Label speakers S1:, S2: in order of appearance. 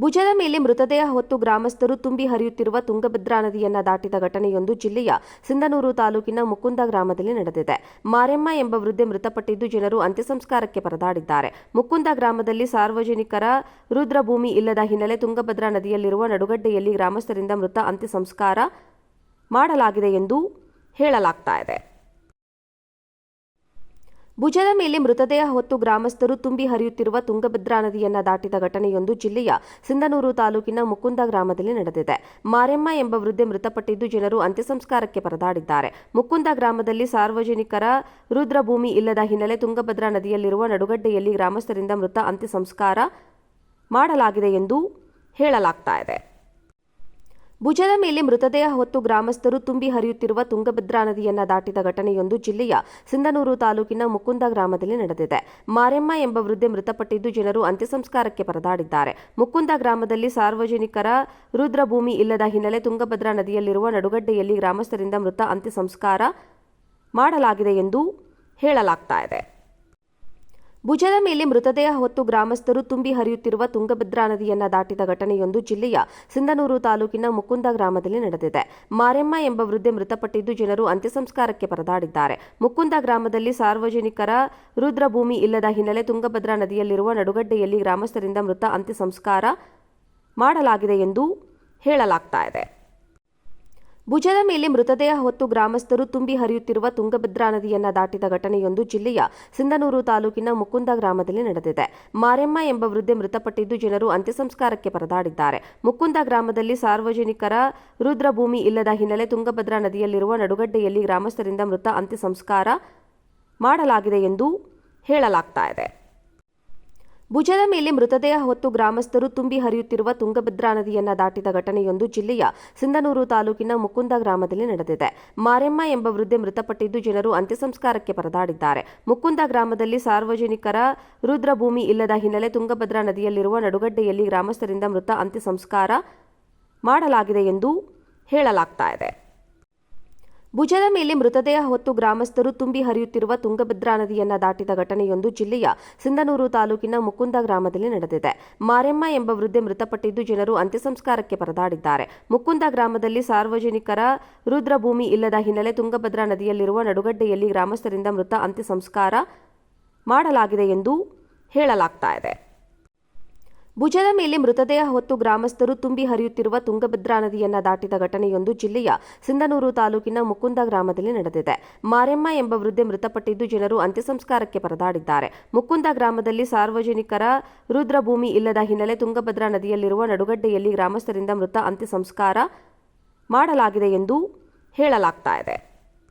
S1: ಭುಜದ ಮೇಲೆ ಮೃತದೇಹ ಹೊತ್ತು ಗ್ರಾಮಸ್ಥರು ತುಂಬಿ ಹರಿಯುತ್ತಿರುವ ತುಂಗಭದ್ರಾ ನದಿಯನ್ನು ದಾಟಿದ ಘಟನೆಯೊಂದು ಜಿಲ್ಲೆಯ ಸಿಂಧನೂರು ತಾಲೂಕಿನ ಮುಕುಂದ ಗ್ರಾಮದಲ್ಲಿ ನಡೆದಿದೆ. ಮಾರೆಮ್ಮ ಎಂಬ ವೃದ್ಧೆ ಮೃತಪಟ್ಟಿದ್ದು ಜನರು ಅಂತ್ಯಸಂಸ್ಕಾರಕ್ಕೆ ಪರದಾಡಿದ್ದಾರೆ. ಮುಕುಂದ ಗ್ರಾಮದಲ್ಲಿ ಸಾರ್ವಜನಿಕರ ರುದ್ರಭೂಮಿ ಇಲ್ಲದ ಹಿನ್ನೆಲೆ ತುಂಗಭದ್ರಾ ನದಿಯಲ್ಲಿರುವ ನಡುಗಡ್ಡೆಯಲ್ಲಿ ಗ್ರಾಮಸ್ಥರಿಂದ ಮೃತ ಅಂತ್ಯಸಂಸ್ಕಾರ ಮಾಡಲಾಗಿದೆ ಎಂದು ಹೇಳಲಾಗ್ತಾ ಭುಜದ ಮೇಲೆ ಮೃತದೇಹ ಹೊತ್ತು ಗ್ರಾಮಸ್ಥರು ತುಂಬಿ ಹರಿಯುತ್ತಿರುವ ತುಂಗಭದ್ರಾ ನದಿಯನ್ನು ದಾಟಿದ ಘಟನೆಯೊಂದು ಜಿಲ್ಲೆಯ ಸಿಂಧನೂರು ತಾಲೂಕಿನ ಮುಕುಂದ ಗ್ರಾಮದಲ್ಲಿ ನಡೆದಿದೆ. ಮಾರೆಮ್ಮ ಎಂಬ ವೃದ್ಧೆ ಮೃತಪಟ್ಟಿದ್ದು ಜನರು ಅಂತ್ಯಸಂಸ್ಕಾರಕ್ಕೆ ಪರದಾಡಿದ್ದಾರೆ. ಮುಕುಂದ ಗ್ರಾಮದಲ್ಲಿ ಸಾರ್ವಜನಿಕರ ರುದ್ರಭೂಮಿ ಇಲ್ಲದ ಹಿನ್ನೆಲೆ ತುಂಗಭದ್ರಾ ನದಿಯಲ್ಲಿರುವ ನಡುಗಡ್ಡೆಯಲ್ಲಿ ಗ್ರಾಮಸ್ಥರಿಂದ ಮೃತ ಅಂತ್ಯಸಂಸ್ಕಾರ ಮಾಡಲಾಗಿದೆ ಎಂದು ಹೇಳಲಾಗ್ತಾ ಭುಜದ ಮೇಲೆ ಮೃತದೇಹ ಹೊತ್ತು ಗ್ರಾಮಸ್ಥರು ತುಂಬಿ ಹರಿಯುತ್ತಿರುವ ತುಂಗಭದ್ರಾ ನದಿಯನ್ನ ದಾಟಿದ ಘಟನೆಯೊಂದು ಜಿಲ್ಲೆಯ ಸಿಂಧನೂರು ತಾಲೂಕಿನ ಮುಕುಂದ ಗ್ರಾಮದಲ್ಲಿ ನಡೆದಿದೆ. ಮಾರೆಮ್ಮ ಎಂಬ ವೃದ್ಧೆ ಮೃತಪಟ್ಟಿದ್ದು ಜನರು ಅಂತ್ಯಸಂಸ್ಕಾರಕ್ಕೆ ಪರದಾಡಿದ್ದಾರೆ. ಮುಕುಂದ ಗ್ರಾಮದಲ್ಲಿ ಸಾರ್ವಜನಿಕರ ರುದ್ರಭೂಮಿ ಇಲ್ಲದ ಹಿನ್ನೆಲೆ ತುಂಗಭದ್ರಾ ನದಿಯಲ್ಲಿರುವ ನಡುಗಡ್ಡೆಯಲ್ಲಿ ಗ್ರಾಮಸ್ಥರಿಂದ ಮೃತ ಅಂತ್ಯಸಂಸ್ಕಾರ ಮಾಡಲಾಗಿದೆ ಎಂದು ಹೇಳಲಾಗ್ತಾ ಭುಜದ ಮೇಲೆ ಮೃತದೇಹ ಹೊತ್ತು ಗ್ರಾಮಸ್ಥರು ತುಂಬಿ ಹರಿಯುತ್ತಿರುವ ತುಂಗಭದ್ರಾ ನದಿಯನ್ನ ದಾಟಿದ ಘಟನೆಯೊಂದು ಜಿಲ್ಲೆಯ ಸಿಂಧನೂರು ತಾಲೂಕಿನ ಮುಕುಂದ ಗ್ರಾಮದಲ್ಲಿ ನಡೆದಿದೆ. ಮಾರೆಮ್ಮ ಎಂಬ ವೃದ್ಧೆ ಮೃತಪಟ್ಟಿದ್ದು ಜನರು ಅಂತ್ಯಸಂಸ್ಕಾರಕ್ಕೆ ಪರದಾಡಿದ್ದಾರೆ. ಮುಕುಂದ ಗ್ರಾಮದಲ್ಲಿ ಸಾರ್ವಜನಿಕರ ರುದ್ರಭೂಮಿ ಇಲ್ಲದ ಹಿನ್ನೆಲೆ ತುಂಗಭದ್ರಾ ನದಿಯಲ್ಲಿರುವ ನಡುಗಡ್ಡೆಯಲ್ಲಿ ಗ್ರಾಮಸ್ಥರಿಂದ ಮೃತ ಅಂತ್ಯಸಂಸ್ಕಾರ ಮಾಡಲಾಗಿದೆ ಎಂದು ಹೇಳಲಾಗ್ತಾ ಇದೆ. ಭುಜದ ಮೇಲೆ ಮೃತದೇಹ ಹೊತ್ತು ಗ್ರಾಮಸ್ಥರು ತುಂಬಿ ಹರಿಯುತ್ತಿರುವ ತುಂಗಭದ್ರಾ ನದಿಯನ್ನ ದಾಟಿದ ಘಟನೆಯೊಂದು ಜಿಲ್ಲೆಯ ಸಿಂಧನೂರು ತಾಲೂಕಿನ ಮುಕುಂದ ಗ್ರಾಮದಲ್ಲಿ ನಡೆದಿದೆ. ಮಾರೆಮ್ಮ ಎಂಬ ವೃದ್ಧೆ ಮೃತಪಟ್ಟಿದ್ದು ಜನರು ಅಂತ್ಯಸಂಸ್ಕಾರಕ್ಕೆ ಪರದಾಡಿದ್ದಾರೆ. ಮುಕುಂದ ಗ್ರಾಮದಲ್ಲಿ ಸಾರ್ವಜನಿಕರ ರುದ್ರಭೂಮಿ ಇಲ್ಲದ ಹಿನ್ನೆಲೆ ತುಂಗಭದ್ರಾ ನದಿಯಲ್ಲಿರುವ ನಡುಗಡ್ಡೆಯಲ್ಲಿ ಗ್ರಾಮಸ್ಥರಿಂದ ಮೃತ ಅಂತ್ಯಸಂಸ್ಕಾರ ಮಾಡಲಾಗಿದೆ ಎಂದು ಹೇಳಲಾಗ್ತಾ ಭುಜದ ಮೇಲೆ ಮೃತದೇಹ ಹೊತ್ತು ಗ್ರಾಮಸ್ಥರು ತುಂಬಿ ಹರಿಯುತ್ತಿರುವ ತುಂಗಭದ್ರಾ ನದಿಯನ್ನ ದಾಟಿದ ಘಟನೆಯೊಂದು ಜಿಲ್ಲೆಯ ಸಿಂಧನೂರು ತಾಲೂಕಿನ ಮುಕುಂದ ಗ್ರಾಮದಲ್ಲಿ ನಡೆದಿದೆ. ಮಾರೆಮ್ಮ ಎಂಬ ವೃದ್ಧೆ ಮೃತಪಟ್ಟಿದ್ದು ಜನರು ಅಂತ್ಯಸಂಸ್ಕಾರಕ್ಕೆ ಪರದಾಡಿದ್ದಾರೆ. ಮುಕುಂದ ಗ್ರಾಮದಲ್ಲಿ ಸಾರ್ವಜನಿಕರ ರುದ್ರಭೂಮಿ ಇಲ್ಲದ ಹಿನ್ನೆಲೆ ತುಂಗಭದ್ರಾ ನದಿಯಲ್ಲಿರುವ ನಡುಗಡ್ಡೆಯಲ್ಲಿ ಗ್ರಾಮಸ್ಥರಿಂದ ಮೃತ ಅಂತ್ಯಸಂಸ್ಕಾರ ಮಾಡಲಾಗಿದೆ ಎಂದು ಹೇಳಲಾಗ್ತಾ ಇದೆ. ಭುಜದ ಮೇಲೆ ಮೃತದೇಹ ಹೊತ್ತು ಗ್ರಾಮಸ್ಥರು ತುಂಬಿ ಹರಿಯುತ್ತಿರುವ ತುಂಗಭದ್ರಾ ನದಿಯನ್ನ ದಾಟಿದ ಘಟನೆಯೊಂದು ಜಿಲ್ಲೆಯ ಸಿಂಧನೂರು ತಾಲೂಕಿನ ಮುಕುಂದ ಗ್ರಾಮದಲ್ಲಿ ನಡೆದಿದೆ. ಮಾರೆಮ್ಮ ಎಂಬ ವೃದ್ಧೆ ಮೃತಪಟ್ಟಿದ್ದು ಜನರು ಅಂತ್ಯಸಂಸ್ಕಾರಕ್ಕೆ ಪರದಾಡಿದ್ದಾರೆ. ಮುಕುಂದ ಗ್ರಾಮದಲ್ಲಿ ಸಾರ್ವಜನಿಕರ ರುದ್ರಭೂಮಿ ಇಲ್ಲದ ಹಿನ್ನೆಲೆ ತುಂಗಭದ್ರಾ ನದಿಯಲ್ಲಿರುವ ನಡುಗಡ್ಡೆಯಲ್ಲಿ ಗ್ರಾಮಸ್ಥರಿಂದ ಮೃತ ಅಂತ್ಯಸಂಸ್ಕಾರ ಮಾಡಲಾಗಿದೆ ಎಂದು ಹೇಳಲಾಗ್ತಾ ಇದೆ. ಭುಜದ ಮೇಲೆ ಮೃತದೇಹ ಹೊತ್ತು ಗ್ರಾಮಸ್ಥರು ತುಂಬಿ ಹರಿಯುತ್ತಿರುವ ತುಂಗಭದ್ರಾ ನದಿಯನ್ನ ದಾಟಿದ ಘಟನೆಯೊಂದು ಜಿಲ್ಲೆಯ ಸಿಂಧನೂರು ತಾಲೂಕಿನ ಮುಕುಂದ ಗ್ರಾಮದಲ್ಲಿ ನಡೆದಿದೆ. ಮಾರೆಮ್ಮ ಎಂಬ ವೃದ್ಧೆ ಮೃತಪಟ್ಟಿದ್ದು ಜನರು ಅಂತ್ಯಸಂಸ್ಕಾರಕ್ಕೆ ಪರದಾಡಿದ್ದಾರೆ. ಮುಕುಂದ ಗ್ರಾಮದಲ್ಲಿ ಸಾರ್ವಜನಿಕರ ರುದ್ರಭೂಮಿ ಇಲ್ಲದ ಹಿನ್ನೆಲೆ ತುಂಗಭದ್ರಾ ನದಿಯಲ್ಲಿರುವ ನಡುಗಡ್ಡೆಯಲ್ಲಿ ಗ್ರಾಮಸ್ಥರಿಂದ ಮೃತ ಅಂತ್ಯಸಂಸ್ಕಾರ ಮಾಡಲಾಗಿದೆ ಎಂದು ಹೇಳಲಾಗ್ತಾ